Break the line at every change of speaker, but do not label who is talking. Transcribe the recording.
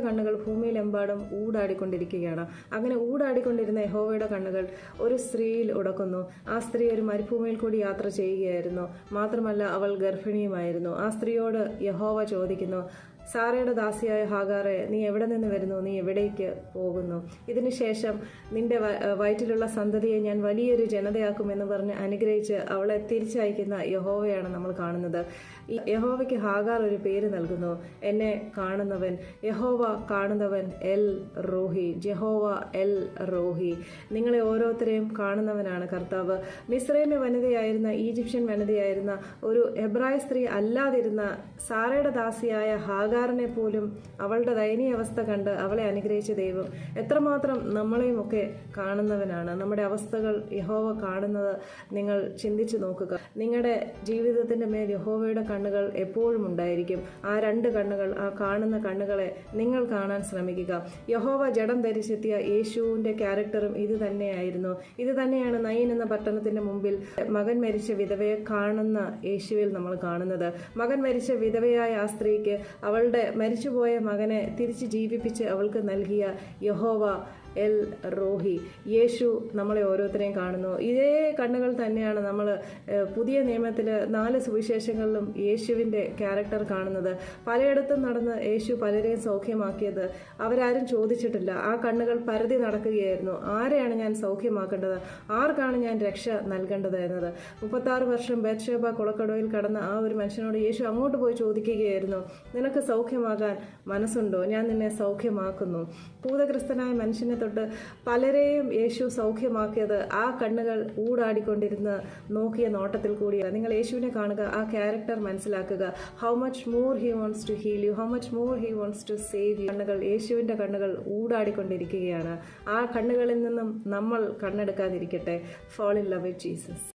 യഹോവയുടെ കണ്ണുകൾ ഭൂമിയിലെമ്പാടും ഊടാടിക്കൊണ്ടിരിക്കുകയാണ്. അങ്ങനെ ഊടാടിക്കൊണ്ടിരുന്ന യഹോവയുടെ കണ്ണുകൾ ഒരു സ്ത്രീയിൽ ഉടക്കുന്നു. ആ സ്ത്രീ ഒരു മരുഭൂമിയിൽ കൂടി യാത്ര ചെയ്യുകയായിരുന്നു. മാത്രമല്ല അവൾ ഗർഭിണിയുമായിരുന്നു. ആ സ്ത്രീയോട് യഹോവ ചോദിക്കുന്നു സാറയുടെ ദാസിയായ ഹാഗാറെ നീ എവിടെ നിന്ന് വരുന്നു? നീ എവിടേക്ക് പോകുന്നു? ഇതിനുശേഷം നിന്റെ വയറ്റിലുള്ള സന്തതിയെ ഞാൻ വലിയൊരു ജനതയാക്കുമെന്ന് പറഞ്ഞ് അനുഗ്രഹിച്ച് അവളെ തിരിച്ചയക്കുന്ന യഹോവയാണ് നമ്മൾ കാണുന്നത്. യഹോവയ്ക്ക് ഹാഗാർ ഒരു പേര് നൽകുന്നു. എന്നെ കാണുന്നവൻ യഹോവ കാണുന്നവൻ എൽ റോഹി. ജഹോവ എൽ റോഹി. നിങ്ങളെ ഓരോരുത്തരെയും കാണുന്നവനാണ് കർത്താവ്. മിസ്രൈമ്യ വനിതയായിരുന്ന ഈജിപ്ഷ്യൻ വനിതയായിരുന്ന ഒരു എബ്രായ സ്ത്രീ അല്ലാതിരുന്ന സാറയുടെ ദാസിയായ ഹാഗാറിനെ പോലും അവളുടെ ദയനീയ അവസ്ഥ കണ്ട് അവളെ അനുഗ്രഹിച്ച ദൈവം. എത്രമാത്രം നമ്മളെയും ഒക്കെ കാണുന്നവനാണ്. നമ്മുടെ അവസ്ഥകൾ യഹോവ കാണുന്നത് നിങ്ങൾ ചിന്തിച്ചു നോക്കുക. നിങ്ങളുടെ ജീവിതത്തിന്റെ മേൽ യഹോവയുടെ കണ്ണുകൾ എപ്പോഴും ഉണ്ടായിരിക്കും. ആ രണ്ട് കണ്ണുകൾ ആ കാണുന്ന കണ്ണുകളെ നിങ്ങൾ കാണാൻ ശ്രമിക്കുക. യഹോവ ജഡം ധരിച്ചെത്തിയ യേശുവിന്റെ ക്യാരക്ടറും ഇത് തന്നെയായിരുന്നു. ഇത് തന്നെയാണ് നയൻ എന്ന പട്ടണത്തിന്റെ മുമ്പിൽ മകൻ മരിച്ച വിധവയെ കാണുന്ന യേശുവിൽ നമ്മൾ കാണുന്നത്. മകൻ മരിച്ച വിധവയായ ആ സ്ത്രീക്ക് അവളുടെ മരിച്ചുപോയ മകനെ തിരിച്ച് ജീവിപ്പിച്ച് അവൾക്ക് നൽകിയ യഹോവ എൽ റോഹി. യേശു നമ്മളെ ഓരോരുത്തരെയും കാണുന്നു. ഇതേ കണ്ണുകൾ തന്നെയാണ് നമ്മൾ പുതിയ നിയമത്തിൽ നാല് സുവിശേഷങ്ങളിലും യേശുവിന്റെ ക്യാരക്ടർ കാണുന്നത്. പലയിടത്തും നടന്ന് യേശു പലരെയും സൗഖ്യമാക്കിയത് അവരാരും ചോദിച്ചിട്ടില്ല. ആ കണ്ണുകൾ പരതി നടക്കുകയായിരുന്നു. ആരെയാണ് ഞാൻ സൗഖ്യമാക്കേണ്ടത്? ആർക്കാണ് ഞാൻ രക്ഷ നൽകേണ്ടത് എന്നത്? മുപ്പത്താറ് വർഷം ബേത്ഷേബ കുളക്കടവിൽ കടന്ന ആ ഒരു മനുഷ്യനോട് യേശു അങ്ങോട്ട് പോയി ചോദിക്കുകയായിരുന്നു. നിനക്ക് സൗഖ്യമാകാൻ മനസ്സുണ്ടോ? ഞാൻ നിന്നെ സൗഖ്യമാക്കുന്നു. ഭൂതഗ്രസ്തനായ മനുഷ്യനെ തൊട്ട് പലരെയും യേശു സൗഖ്യമാക്കിയത് ആ കണ്ണുകൾ ഊടാടിക്കൊണ്ടിരുന്ന് നോക്കിയ നോട്ടത്തിൽ കൂടിയാണ്. നിങ്ങൾ യേശുവിനെ കാണുക ആ ക്യാരക്ടർ മനസ്സിലാക്കുക. How much more he wants to heal you how much more he wants to save you കണ്ണുകൾ യേശുവിന്റെ കണ്ണുകൾ ഊടാടിക്കൊണ്ടിരിക്കുകയാണ്. ആ കണ്ണുകളിൽ നിന്നും നമ്മൾ കണ്ണെടുക്കാതിരിക്കട്ടെ. Fall in love with Jesus